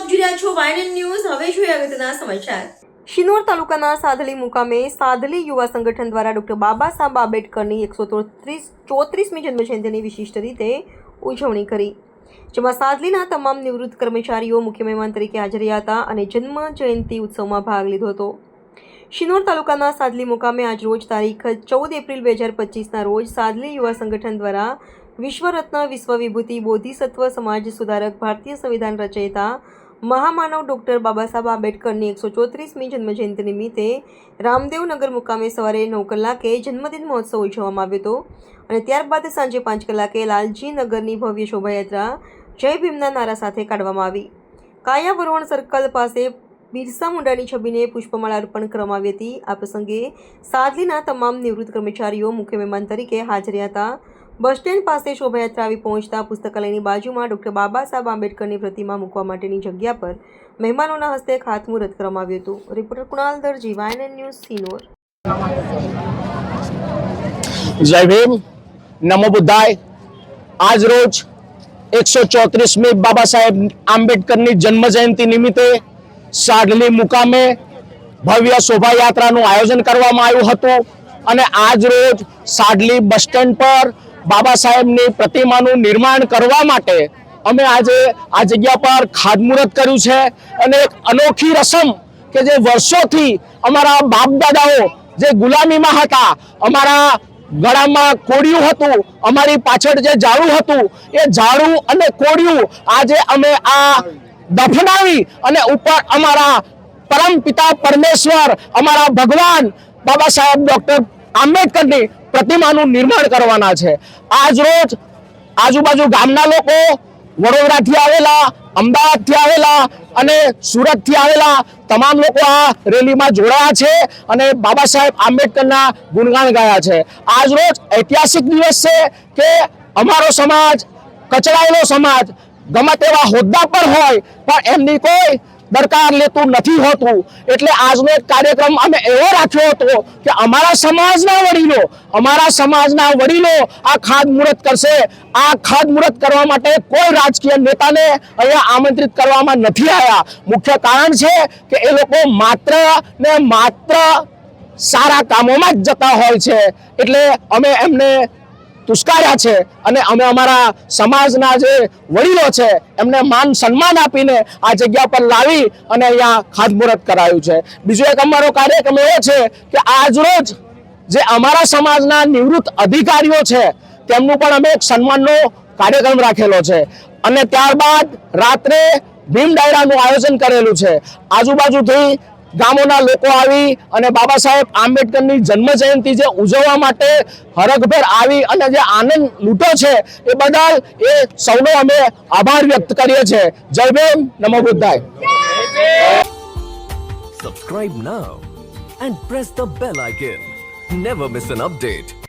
આપ જોઈ રહ્યા છો વાયનન ન્યૂઝ. હવે જોઈએ અગત્યના સમાચાર? શિનોર તાલુકાના સાધલી મુકામે સાધલી યુવા સંગઠન દ્વારા ડોક્ટર બાબા સાહેબ આંબેડકરની એકસો ત્રીસ ચોત્રીસમી જન્મજયંતિની વિશિષ્ટ રીતે ઉજવણી કરી, જેમાં સાધલીના તમામ નિવૃત્ત કર્મચારીઓ મુખ્ય મહેમાન તરીકે હાજર રહ્યા હતા અને જન્મ જયંતિ ઉત્સવમાં ભાગ લીધો હતો. શિનોર તાલુકાના સાદલી મુકામે આજ રોજ તારીખ ચૌદ એપ્રિલ બે હજાર પચીસના રોજ સાદલી યુવા સંગઠન દ્વારા વિશ્વરત્ન વિશ્વ વિભૂતિ બોધિસત્વ સમાજ સુધારક ભારતીય સંવિધાન રચયિતા મહામાનવ ડૉક્ટર બાબા સાહેબ આંબેડકરની એકસો ચોત્રીસમી જન્મજયંતિ નિમિત્તે રામદેવનગર મુકામે સવારે નવ કલાકે જન્મદિન મહોત્સવ ઉજવવામાં આવ્યો હતો. અને ત્યારબાદ સાંજે પાંચ કલાકે લાલજી નગરની ભવ્ય શોભાયાત્રા જય ભીમના નારા સાથે કાઢવામાં આવી. કાયાવરોહણ સર્કલ પાસે બિરસા મુંડાની છબીને પુષ્પમાળા અર્પણ કરવામાં આવી હતી. આ પ્રસંગે સાદલીના તમામ નિવૃત્ત કર્મચારીઓ, મુખ્ય મહેમાન તરીકે હાજર હતા. બસ સ્ટેન્ડ પાસે શોભાયાત્રા આવી પહોંચતા પુસ્તકાલયની બાજુમાં ડૉક્ટર બાબા સાહેબ આંબેડકરની પ્રતિમા મૂકવા માટેની જગ્યા પર મહેમાનોના હસ્તે ખાતમુહૂર્ત કરવામાં આવ્યું હતું. રિપોર્ટર કુણાલ દરજી વાયન ન્યૂઝ, સિનોર. જય ભીમ. નમો બુદ્ધાય. આજ રોજ એકસો ચોત્રીસમી બાબા સાહેબ આંબેડકરની જન્મ જયંતિ નિમિત્તે સાડલી મુકામે ભવ્ય શોભાયાત્રાનું આયોજન કરવામાં આવ્યું હતું અને આજ રોજ સાડલી બસ સ્ટેન્ડ પર બાબા સાહેબની પ્રતિમાનું નિર્માણ કરવા માટે અમે આજે આ જગ્યા પર ખાતમુહૂર્ત કર્યું છે અને એક અનોખી રસમ કે જે વર્ષોથી અમારા બાપ દાદાઓ જે ગુલામીમાં હતા, અમારા ગળામાં કોડિયું હતું, અમારી પાછળ જે ઝાડું હતું, એ ઝાડું અને કોડિયું આજે અમે આ દફનાવી અને ઉપર અમારા પરમ પિતા પરમેશ્વર, અમારા ભગવાન બાબા સાહેબ ડૉક્ટર આંબેડકરની પ્રતિમાનું નિર્માણ કરવાના છે. આજ રોજ આજુબાજુ ગામના લોકો વડોદરાથી આવેલા, અમદાવાદથી આવેલા અને સુરતથી આવેલા તમામ લોકો આ રેલીમાં જોડાયા છે અને બાબા સાહેબ આંબેડકરના ગુણગાન ગાયા છે. આજ રોજ ઐતિહાસિક દિવસ છે કે અમારો સમાજ, કચડાયેલો સમાજ ગમે તેવા હોદ્દા પર હોય, પણ એમની કોઈ દરકાર લેતું નથી હોતું. એટલે આજનો એક કાર્યક્રમ અમે એવો રાખ્યો હતો કે અમારા સમાજના વડીલો, અમારા સમાજના વડીલો આ ખાતમુહૂર્ત કરશે. આ ખાતમુહૂર્ત કરવા માટે કોઈ રાજકીય નેતાને અહીંયા આમંત્રિત કરવામાં નથી આવ્યા. મુખ્ય કારણ છે કે એ લોકો માત્ર ને માત્ર સારા કામોમાં જ જતા હોય છે. એટલે અમે એમને તુસ્કાર્યા છે અને અમે અમારા સમાજના જે વડીલો છે, એમને માન સન્માન આપીને આ જગ્યા પર લાવી અને અહીંયા ખાતમુહૂર્ત કરાયું છે. બીજો એક અમારો કાર્યક્રમ એવો છે કે આજ રોજ જે અમારા સમાજના નિવૃત્ત અધિકારીઓ છે, તેમનું પણ અમે એક સન્માનનો કાર્યક્રમ રાખેલો છે. અને ત્યારબાદ રાત્રે ભીમ ડાયરાનું આયોજન કરેલું છે. આજુબાજુથી ગામોના લોકો આવી અને બાબા સાહેબ આંબેડકરની જન્મ જયંતિ જે ઉજવવા માટે હરખભેર આવી અને જે આનંદ લૂંટો છે એ બદલ એ સૌનો અમે આભાર વ્યક્ત કરીએ છીએ. Jai Bhim, Namo Buddhaya. Subscribe now and press the bell icon never miss an update.